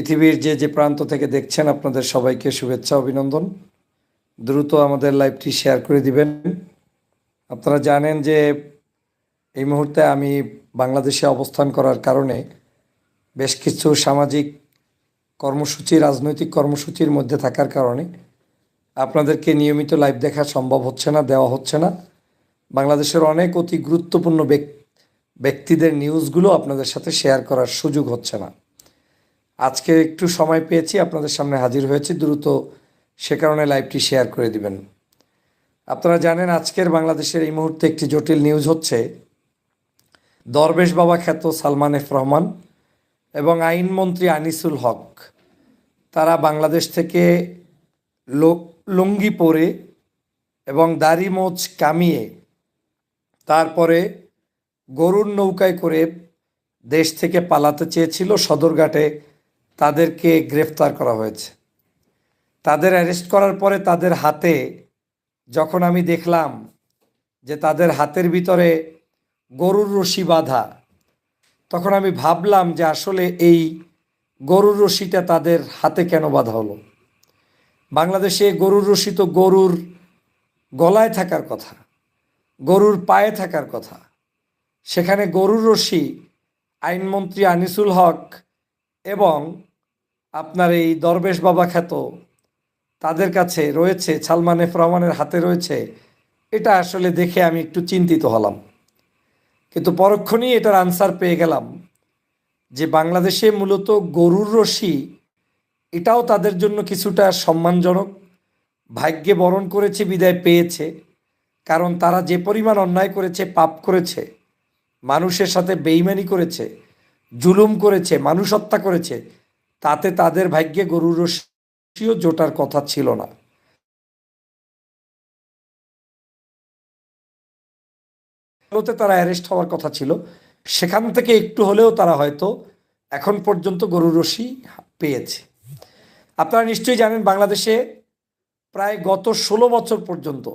পৃথিবীর যে যে প্রান্ত থেকে দেখছেন, আপনাদের সবাইকে শুভেচ্ছা, অভিনন্দন। দ্রুত আমাদের লাইভটি শেয়ার করে দিবেন। আপনারা জানেন যে, এই মুহূর্তে আমি বাংলাদেশে অবস্থান করার কারণে বেশ কিছু সামাজিক কর্মসূচি, রাজনৈতিক কর্মসূচির মধ্যে থাকার কারণে আপনাদেরকে নিয়মিত লাইভ দেখা সম্ভব হচ্ছে না, দেওয়া হচ্ছে না। বাংলাদেশের অনেক অতি গুরুত্বপূর্ণ ব্যক- ব্যক্তিদের নিউজগুলো আপনাদের সাথে শেয়ার করার সুযোগ হচ্ছে না। আজকে একটু সময় পেয়েছি, আপনাদের সামনে হাজির হয়েছি, দ্রুত সে কারণে লাইভটি শেয়ার করে দিবেন। আপনারা জানেন আজকের বাংলাদেশের এই মুহূর্তে একটি জটিল নিউজ হচ্ছে, দরবেশ বাবা খ্যাত সালমান এফ রহমান এবং আইনমন্ত্রী আনিসুল হক, তারা বাংলাদেশ থেকে লুঙ্গি পরে এবং দাড়ি মোচ কামিয়ে তারপরে গরুর নৌকায় করে দেশ থেকে পালাতে চেয়েছিল সদরঘাটে তাদেরকে গ্রেফতার করা হয়েছে। তাদের অ্যারেস্ট করার পরে তাদের হাতে যখন আমি দেখলাম যে তাদের হাতের ভিতরে গরুর রশি বাঁধা, তখন আমি ভাবলাম যে আসলে এই গরুর রশিটা তাদের হাতে কেন বাঁধা হলো? বাংলাদেশে গরুর রশি তো গরুর গলায় থাকার কথা, গরুর পায়ে থাকার কথা। সেখানে গরুর রশি আইনমন্ত্রী আনিসুল হক এবং আপনার এই দরবেশ বাবা খ্যাত, তাদের কাছে রয়েছে, সালমান এফ রহমানের হাতে রয়েছে, এটা আসলে দেখে আমি একটু চিন্তিত হলাম। কিন্তু পরক্ষণেই এটার আনসার পেয়ে গেলাম যে বাংলাদেশে মূলত গরুর রশি, এটাও তাদের জন্য কিছুটা সম্মানজনক, ভাগ্যে বরণ করেছে, বিদায় পেয়েছে, কারণ তারা যে পরিমাণ অন্যায় করেছে, পাপ করেছে, মানুষের সাথে বেইমানি করেছে, জুলুম করেছে মানুষ হত্যা করেছে তাতে তাদের ভাগ্যে গরুর রশিও জোটার কথা ছিল না। তারা অ্যারেস্ট হওয়ার কথা ছিল। সেখান থেকে একটু হলেও তারা হয়তো এখন পর্যন্ত গরুর রশি পেয়েছে। আপনারা নিশ্চয়ই জানেন বাংলাদেশে প্রায় গত ষোলো বছর পর্যন্ত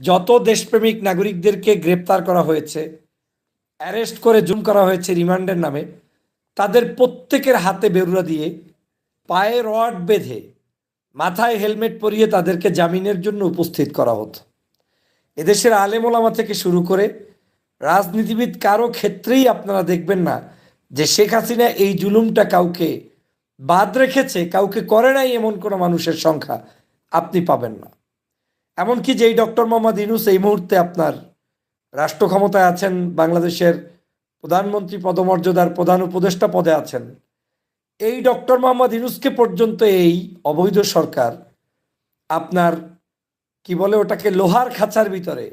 যত দেশপ্রেমিক নাগরিকদেরকে গ্রেপ্তার করা হয়েছে, অ্যারেস্ট করে জুম করা হয়েছে রিমান্ডের নামে তাদের প্রত্যেকের হাতে বেরুরা দিয়ে পায়ে রড বেঁধে মাথায় হেলমেট পরিয়ে তাদেরকে জামিনের জন্য উপস্থিত করা হতো। এদেশের আলেমোলামা থেকে শুরু করে রাজনীতিবিদ কারও ক্ষেত্রেই আপনারা দেখবেন না যে শেখ হাসিনা এই জুলুমটা কাউকে বাদ রেখেছে, কাউকে করে নাই এমন কোনো মানুষের সংখ্যা আপনি পাবেন না। এমনকি যেই ডক্টর মোহাম্মদ ইনুস এই মুহূর্তে আপনার রাষ্ট্র ক্ষমতায় আছেন, বাংলাদেশের প্রধানমন্ত্রী পদমর্যাদার প্রধান উপদেষ্টা পদে আছেন। এই ডক্টর মোহাম্মদ ইনুসকে পর্যন্ত এই অবৈধ সরকার আপনার, কি বলে ওটাকে, লোহার খাঁচার ভিতরে,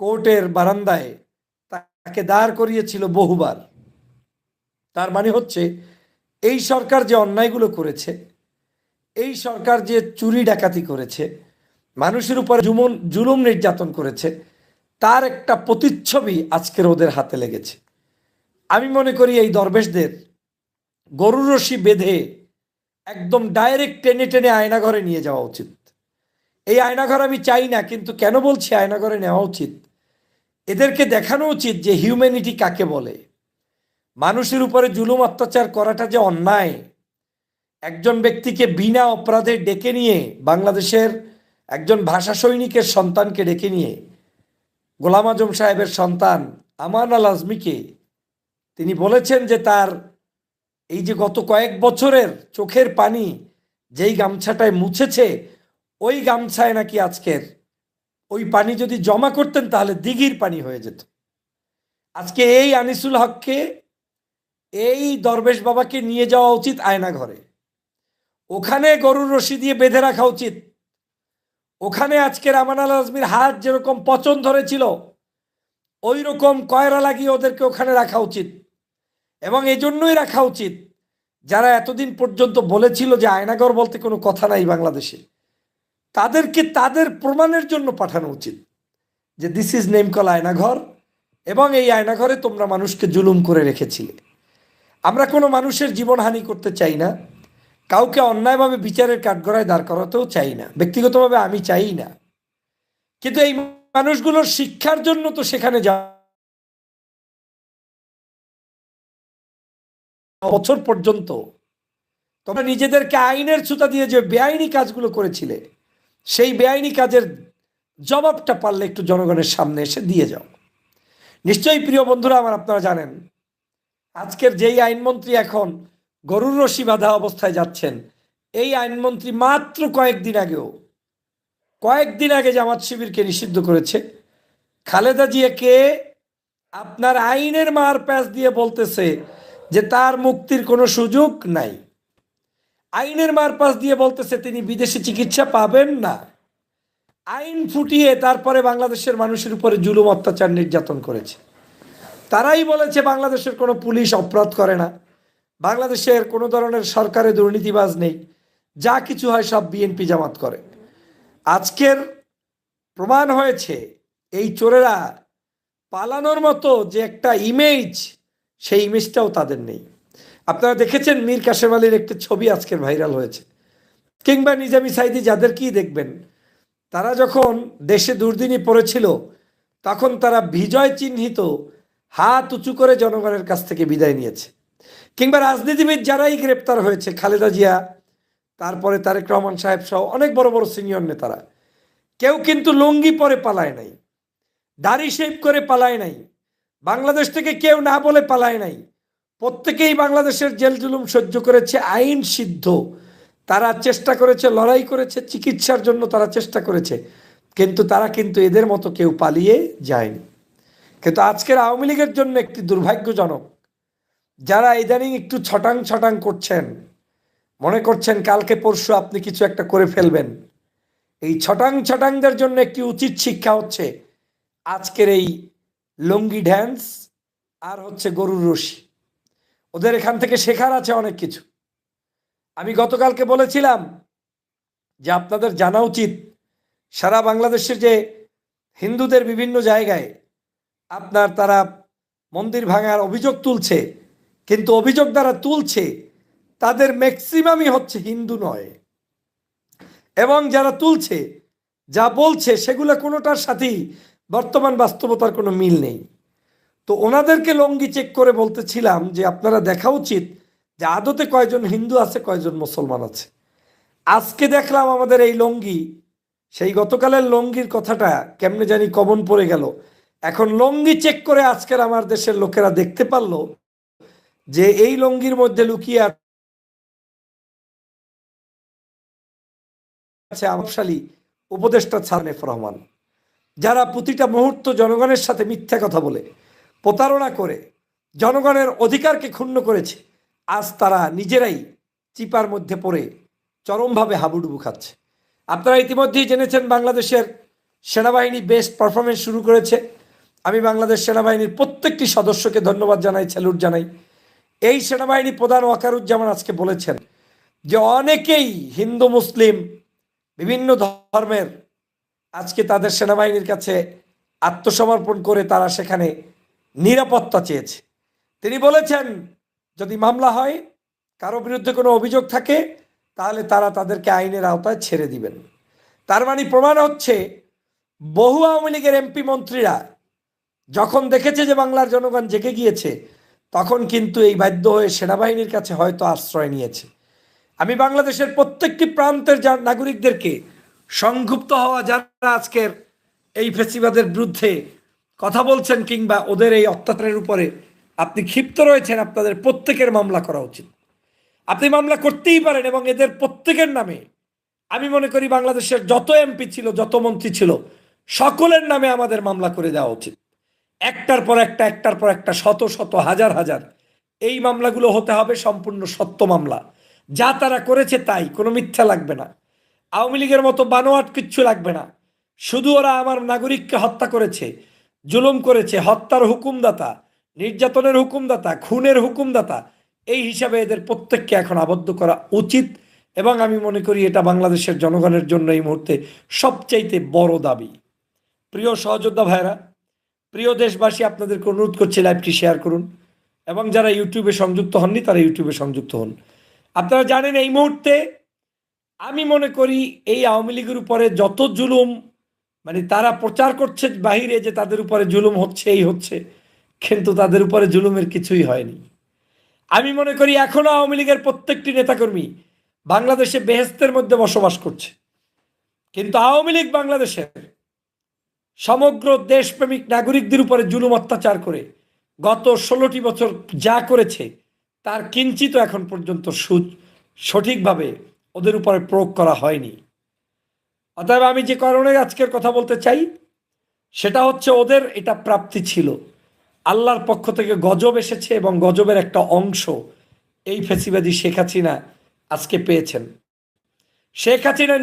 কোর্টের বারান্দায় তাকে দাঁড় করিয়েছিল বহুবার। তার মানে হচ্ছে, এই সরকার যে অন্যায়গুলো করেছে, এই সরকার যে চুরি ডাকাতি করেছে, মানুষের উপরে জুমন, জুলুম নির্যাতন করেছে, তার একটা প্রতিচ্ছবি আজকের ওদের হাতে লেগেছে। আমি মনে করি এই দরবেশদের গরুর রশি বেঁধে একদম ডাইরেক্ট টেনে টেনে আয়নাঘরে নিয়ে যাওয়া উচিত। এই আয়নাঘর আমি চাই না, কিন্তু কেন বলছি আয়নাঘরে নেওয়া উচিত? এদেরকে দেখানো উচিত যে হিউম্যানিটি কাকে বলে। মানুষের উপরে জুলুম অত্যাচার করাটা যে অন্যায়। একজন ব্যক্তিকে বিনা অপরাধে ডেকে নিয়ে, বাংলাদেশের একজন ভাষা সৈনিকের সন্তানকে ডেকে নিয়ে, গোলাম আজম সাহেবের সন্তান, আমান আল আজমিকে তিনি বলেছেন যে তার এই যে গত কয়েক বছরের চোখের পানি যেই গামছাটায় মুছেছে, ওই গামছায় নাকি আজকের ওই পানি যদি জমা করতেন তাহলে দিঘির পানি হয়ে যেত। আজকে এই আনিসুল হককে, এই দরবেশ বাবাকে নিয়ে যাওয়া উচিত আয়না ঘরে ওখানে গরুর রশি দিয়ে বেঁধে রাখা উচিত। ওখানে আজকের আমান আল আজমির হাত যেরকম পচন ধরেছিল ওই রকম কয়রা লাগিয়ে ওদেরকে ওখানে রাখা উচিত। এবং এই জন্যই রাখা উচিত। যারা এতদিন পর্যন্ত বলেছিল যে আয়নাঘর বলতে কোনো কথা নাই বাংলাদেশে, তাদেরকে তাদের প্রমাণের জন্য পাঠানো উচিত যে this is name call Aynaghor এবং এই আয়নাঘরে তোমরা মানুষকে জুলুম করে রেখেছিলে। আমরা কোনো মানুষের জীবনহানি করতে চাই না, কাউকে অন্যায়ভাবে বিচারের কাঠগড়ায় দাঁড় করাতেও চাই না, ব্যক্তিগতভাবে আমি চাই না। কিন্তু এই মানুষগুলোর শিক্ষার জন্য তো সেখানে যা বছর পর্যন্ত তোমরা নিজেদেরকে আইনের ছুতা দিয়ে যে বেআইনি কাজগুলো করেছিলে, সেই বেআইনি কাজের জবাবটা পারলে একটু জনগণের সামনে এসে দিয়ে যাও। নিশ্চয়ই প্রিয় বন্ধুরা, আমার আপনারা জানেন, আজকের যেই আইনমন্ত্রী এখন গরুর রশি বাঁধা অবস্থায় যাচ্ছেন, এই আইনমন্ত্রী মাত্র কয়েকদিন আগেও, কয়েকদিন আগে জামাত শিবিরকে নিষিদ্ধ করেছে। খালেদা জিয়াকে আপনার আইনের মার প্যাচ দিয়ে বলতেছে যে তার মুক্তির কোনো সুযোগ নাই। আইনের মার পাশ দিয়ে বলতেছে, তিনি বিদেশি চিকিৎসা পাবেন না। আইন ফুটিয়ে তারপরে বাংলাদেশের মানুষের উপরে জুলুম, অত্যাচার, নির্যাতন করেছে। তারাই বলেছে, বাংলাদেশের কোনো পুলিশ অপরাধ করে না। বাংলাদেশের কোনো ধরনের সরকারে দুর্নীতিবাজ নেই। যা কিছু হয় সব বিএনপি জামাত করে। আজকের প্রমাণ হয়েছে, এই চোরেরা পালানোর মতো যে একটা ইমেজ সেই ইমেজটাও তাদের নেই। আপনারা দেখেছেন মীর কাশেম আলীর একটি ছবি আজকের ভাইরাল হয়েছে। কিংবা নিজামি সাইদি যাদেরকেই দেখবেন, তারা যখন দেশে দুর্দিনই পড়েছিল, তখন তারা বিজয় চিহ্নিত হাত উঁচু করে জনগণের কাছ থেকে বিদায় নিয়েছে। কিংবা রাজনীতিবিদ যারাই গ্রেপ্তার হয়েছে, খালেদা জিয়া, তারপরে তারেক রহমান সাহেব সহ অনেক বড় বড় সিনিয়র নেতারা, কেউ কিন্তু লুঙ্গি পরে পালায় নাই, দাড়ি শেভ করে পালায় নাই বাংলাদেশ থেকে কেউ না বলে পালায় নাই। প্রত্যেকেই বাংলাদেশের জেল জুলুম সহ্য করেছে, আইন সিদ্ধ। তারা চেষ্টা করেছে, লড়াই করেছে, চিকিৎসার জন্য তারা চেষ্টা করেছে। কিন্তু তারা কিন্তু এদের মতো কেউ পালিয়ে যায়নি। কিন্তু আজকের আওয়ামী লীগের জন্য একটি দুর্ভাগ্যজনক, যারা ইদানিং একটু ছটাং ছটাং করছেন, মনে করছেন কালকে পরশু আপনি কিছু একটা করে ফেলবেন। এই ছটাং ছটাংদের জন্য একটি উচিত শিক্ষা হচ্ছে, আজকের এই লুঙ্গি ড্যান্স আর হচ্ছে গরুর রশি। ওদের এখান থেকে শেখার আছে অনেক কিছু। আমি গতকালকে বলেছিলাম যে আপনাদের জানা উচিত সারা বাংলাদেশের যে হিন্দুদের বিভিন্ন জায়গায় আপনার তারা মন্দির ভাঙার অভিযোগ তুলছে, কিন্তু অভিযোগ দ্বারা তুলছে তাদের ম্যাক্সিমামই হচ্ছে হিন্দু নয়। এবং যারা তুলছে, যা বলছে, সেগুলো কোনোটার সাথেই বর্তমান বাস্তবতার কোনো মিল নেই। তো ওনাদেরকে লঙ্গি চেক করে বলতেছিলাম যে, আপনারা দেখা উচিত যে আদতে কয়জন হিন্দু আছে, কয়জন মুসলমান আছে? আজকে দেখলাম আমাদের এই লঙ্গি, সেই গতকালের লঙ্গির কথাটা কেমনে জানি কমন পড়ে গেল। এখন লঙ্গি চেক করে আজকের আমার দেশের লোকেরা দেখতে পারল যে, এই লঙ্গির মধ্যে লুকিয়ে আছে আমশালী উপদেষ্টা ছানেফ রহমান। যারা প্রতিটা মুহূর্ত জনগণের সাথে মিথ্যা কথা বলে, প্রতারণা করে, জনগণের অধিকারকে ক্ষুণ্ণ করেছে, আজ তারা নিজেরাই চিপার মধ্যে পড়ে চরমভাবে হাবুডুবু খাচ্ছে। আপনারা ইতিমধ্যেই জেনেছেন বাংলাদেশের সেনাবাহিনী বেস্ট পারফরমেন্স শুরু করেছে। আমি বাংলাদেশ সেনাবাহিনীর প্রত্যেকটি সদস্যকে ধন্যবাদ জানাই, স্যালুট জানাই। এই সেনাবাহিনী প্রধান ওয়াকারুজ্জামান আজকে বলেছেন যে অনেকেই হিন্দু, মুসলিম, বিভিন্ন ধর্মের আজকে তাদের সেনাবাহিনীর কাছে আত্মসমর্পণ করে তারা সেখানে নিরাপত্তা চেয়েছে। তিনি বলেছেন, যদি মামলা হয়, কারও বিরুদ্ধে কোনো অভিযোগ থাকে, তাহলে তারা তাদেরকে আইনের আওতায় ছেড়ে দিবেন। তার মানে প্রমাণ হচ্ছে, বহু আওয়ামী লীগের এমপি মন্ত্রীরা যখন দেখেছে যে বাংলার জনগণ জেগে গিয়েছে, তখন কিন্তু এই বাধ্য হয়ে সেনাবাহিনীর কাছে হয়তো আশ্রয় নিয়েছে। আমি বাংলাদেশের প্রত্যেকটি প্রান্তের নাগরিকদেরকে সংক্ষুব্ধ হওয়া যারা আজকের এই ফেসিবাদের বিরুদ্ধে কথা বলছেন কিংবা ওদের এই অত্যাচারের উপরে আপনি ক্ষিপ্ত রয়েছেন, আপনাদের প্রত্যেকের মামলা করা উচিত। আপনি মামলা করতেই পারেন এবং এদের প্রত্যেকের নামে, আমি মনে করি বাংলাদেশের যত এমপি ছিল, যত মন্ত্রী ছিল, সকলের নামে আমাদের মামলা করে দেওয়া উচিত। একটার পর একটা, একটার পর একটা, শত শত, হাজার হাজার, এই মামলাগুলো হতে হবে সম্পূর্ণ সত্য মামলা। যা তারা করেছে তাই, কোনো মিথ্যা লাগবে না। আওয়ামী লীগের মতো বানোয়াট কিচ্ছু লাগবে না। শুধু ওরা আমার নাগরিককে হত্যা করেছে, জুলুম করেছে, হত্যার হুকুমদাতা, নির্যাতনের হুকুমদাতা, খুনের হুকুমদাতা, এই হিসাবে এদের প্রত্যেককে এখন আবদ্ধ করা উচিত এবং আমি মনে করি এটা বাংলাদেশের জনগণের জন্য এই মুহূর্তে সবচাইতে বড় দাবি। প্রিয় সহযোদ্ধা ভাইরা প্রিয় দেশবাসী, আপনাদেরকে অনুরোধ করছি লাইভটি শেয়ার করুন এবং যারা ইউটিউবে সংযুক্ত হননি, তারা ইউটিউবে সংযুক্ত হন। আপনারা জানেন এই মুহূর্তে আমি মনে করি এই আওয়ামী লীগের উপরে যত জুলুম মানে তারা প্রচার করছে বাহিরে যে তাদের উপরে জুলুম হচ্ছে, এই হচ্ছে, কিন্তু তাদের উপরে জুলুমের কিছুই হয়নি। আমি মনে করি এখনও আওয়ামী লীগের প্রত্যেকটি নেতাকর্মী বাংলাদেশে বেহেস্তের মধ্যে বসবাস করছে। কিন্তু আওয়ামী লীগ বাংলাদেশের সমগ্র দেশপ্রেমিক নাগরিকদের উপরে জুলুম অত্যাচার করে গত ষোলোটি বছর যা করেছে, তার কিঞ্চিত এখন পর্যন্ত সুদ সঠিকভাবে ওদের উপরে প্রয়োগ করা হয়নি। অতএব আমি যে কারণে আজকের কথা বলতে চাই, সেটা হচ্ছে ওদের এটা প্রাপ্তি ছিল। আল্লাহর পক্ষ থেকে গজব এসেছে এবং গজবের একটা অংশ এই ফেসিবাদী শেখ হাসিনা আজকে পেয়েছেন। শেখ হাসিনা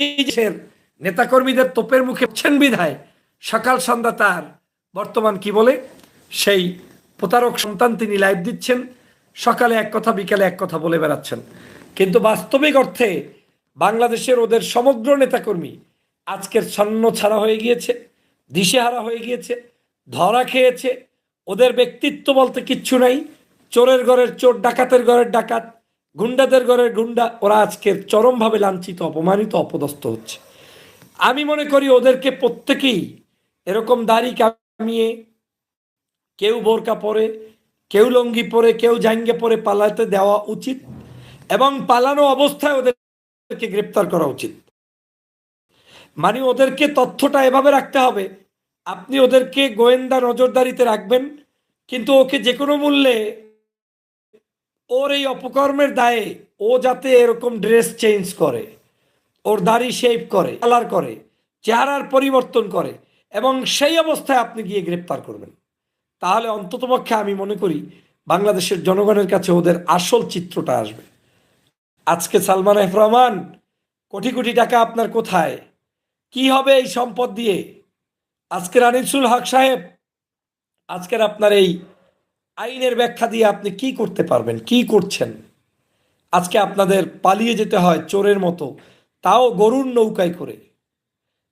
নিজের নেতাকর্মীদের তোপের মুখে বিধায় সকাল সন্ধ্যা তার বর্তমান কি বলে? সেই প্রতারক সন্তান তিনি লাইভ দিচ্ছেন, সকালে এক কথা, বিকালে এক কথা বলে বেড়াচ্ছেন। কিন্তু বাস্তবিক অর্থে বাংলাদেশের ওদের সমগ্র নেতাকর্মী আজকের ছন্ন ছাড়া হয়ে গিয়েছে, দিশেহারা হয়ে গিয়েছে, ধরা খেয়েছে। ওদের ব্যক্তিত্ব বলতে কিচ্ছু নাই। চোরের ঘরের চোর, ডাকাতের ঘরের ডাকাত, গুন্ডাদের ঘরের গুন্ডা, ওরা আজকের চরমভাবে লাঞ্ছিত, অপমানিত, অপদস্থ হচ্ছে। আমি মনে করি ওদেরকে প্রত্যেকেই এরকম দাড়ি কামিয়ে কেউ বোরকা পরে, কেউ লঙ্গি পরে, কেউ জাঙ্গে পরে পালাতে দেওয়া উচিত এবং পালানো অবস্থায় ওদেরকে গ্রেপ্তার করা উচিত। মানে ওদেরকে তথ্যটা এভাবে রাখতে হবে, আপনি ওদেরকে গোয়েন্দা নজরদারিতে রাখবেন, কিন্তু ওকে যে কোনো মূল্যে ওর এই অপকর্মের দায়ে ও যাতে এরকম ড্রেস চেঞ্জ করে, ওর দাড়ি শেভ করে কালার করে, চেহারার পরিবর্তন করে এবং সেই অবস্থায় আপনি গিয়ে গ্রেপ্তার করবেন। তাহলে অন্ততপক্ষে আমি মনে করি বাংলাদেশের জনগণের কাছে ওদের আসল চিত্রটা আসবে। আজকে সালমান এফ রহমান, কোটি কোটি টাকা আপনার কোথায়? কি হবে এই সম্পদ দিয়ে? আজকের আনিসুল হক সাহেব, আজকের আপনার এই আইনের ব্যাখ্যা দিয়ে আপনি কি করতে পারবেন, কি করছেন? আজকে আপনাদের পালিয়ে যেতে হয় চোরের মতো, তাও গরুর নৌকায় করে।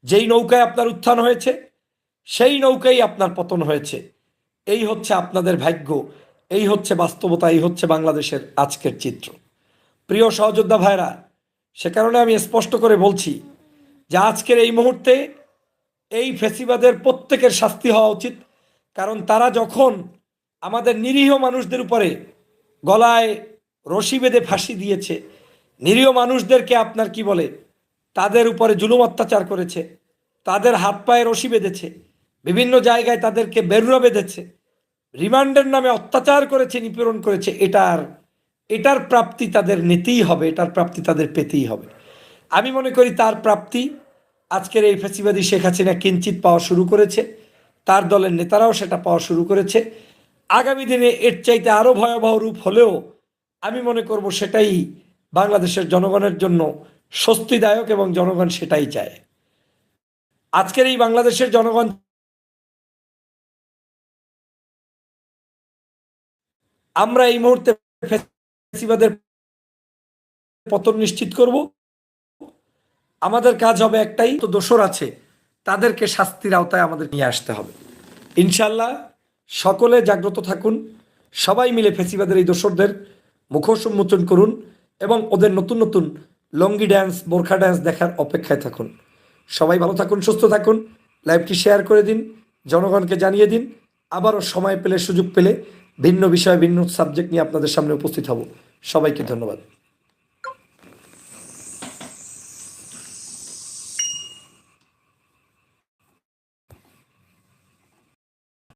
যেই নৌকায় আপনার উত্থান হয়েছে, সেই নৌকায় আপনার পতন হয়েছে। এই হচ্ছে আপনাদের ভাগ্য, এই হচ্ছে বাস্তবতা, এই হচ্ছে বাংলাদেশের আজকের চিত্র। প্রিয় সহযোদ্ধা ভাইরা, সে কারণে আমি স্পষ্ট করে বলছি যে আজকের এই মুহূর্তে এই ফেসিবাদের প্রত্যেকের শাস্তি হওয়া উচিত, কারণ তারা যখন আমাদের নিরীহ মানুষদের উপরে গলায় রশি বেঁধে ফাঁসি দিয়েছে, নিরীহ মানুষদেরকে আপনার কি বলে? তাদের উপরে জুলুম অত্যাচার করেছে, তাদের হাত পায়ে রশি বেঁধেছে বিভিন্ন জায়গায় তাদেরকে বেরুরা বেঁধেছে। রিমান্ডের নামে অত্যাচার করেছে, নিপীড়ন করেছে, এটার এটার প্রাপ্তি তাদের নিতেই হবে, এটার প্রাপ্তি তাদের পেতেই হবে। আমি মনে করি তার প্রাপ্তি, আজকের এই ফেসিবাদী শেখ হাসিনা কিঞ্চিত পাওয়া শুরু করেছে, তার দলের নেতারাও সেটা পাওয়া শুরু করেছে। আগামী দিনে এর চাইতে আরও ভয়াবহ রূপ হলেও আমি মনে করব সেটাই বাংলাদেশের জনগণের জন্য স্বস্তিদায়ক এবং জনগণ সেটাই চায়। আজকের এই বাংলাদেশের জনগণ আমরা এই মুহূর্তে ফেসিবাদের পতন নিশ্চিত করব। আমাদের কাজ হবে একটাই, তো দোষর আছে, তাদেরকে শাস্তির আওতায় আমাদের নিয়ে আসতে হবে। ইনশাল্লাহ সকলে জাগ্রত থাকুন, সবাই মিলে ফেসিবাদের এই দোসরদের মুখোশ উন্মোচন করুন এবং ওদের নতুন নতুন লঙ্গি ড্যান্স বোরখা ড্যান্স দেখার অপেক্ষায় থাকুন। সবাই ভালো থাকুন, সুস্থ থাকুন, লাইভটি শেয়ার করে দিন, জনগণকে জানিয়ে দিন, আবারও সময় পেলে, সুযোগ পেলে ভিন্ন বিষয়ে ভিন্ন সাবজেক্ট নিয়ে আপনাদের সামনে উপস্থিত হব। সবাইকে ধন্যবাদ।